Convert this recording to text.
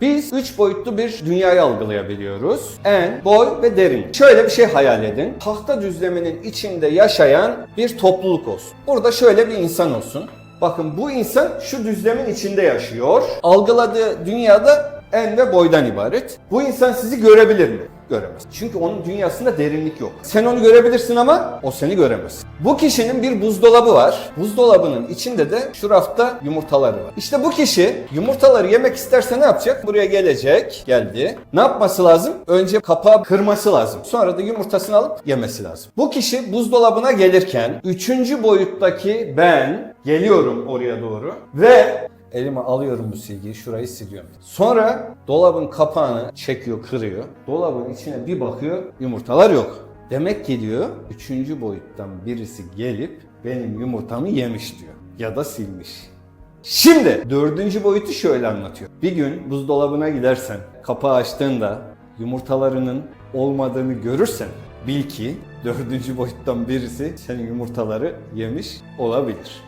Biz üç boyutlu bir dünyayı algılayabiliyoruz. En, boy ve derin. Şöyle bir şey hayal edin. Tahta düzleminin içinde yaşayan bir topluluk olsun. Burada şöyle bir insan olsun. Bakın bu insan şu düzlemin içinde yaşıyor. Algıladığı dünyada en ve boydan ibaret. Bu insan sizi görebilir mi? Göremez. Çünkü onun dünyasında derinlik yok. Sen onu görebilirsin ama o seni göremez. Bu kişinin bir buzdolabı var. Buzdolabının içinde de şu rafta yumurtaları var. İşte bu kişi yumurtaları yemek isterse ne yapacak? Buraya gelecek. Geldi. Ne yapması lazım? Önce kapağı kırması lazım. Sonra da yumurtasını alıp yemesi lazım. Bu kişi buzdolabına gelirken üçüncü boyuttaki ben geliyorum oraya doğru ve Elime alıyorum bu silgiyi, şurayı siliyorum. Sonra dolabın kapağını çekiyor, kırıyor. Dolabın içine bir bakıyor, yumurtalar yok. Demek ki diyor, üçüncü boyuttan birisi gelip benim yumurtamı yemiş diyor. Ya da silmiş. Şimdi dördüncü boyutu şöyle anlatıyor. Bir gün buzdolabına gidersen, kapağı açtığında yumurtalarının olmadığını görürsen bil ki dördüncü boyuttan birisi senin yumurtaları yemiş olabilir.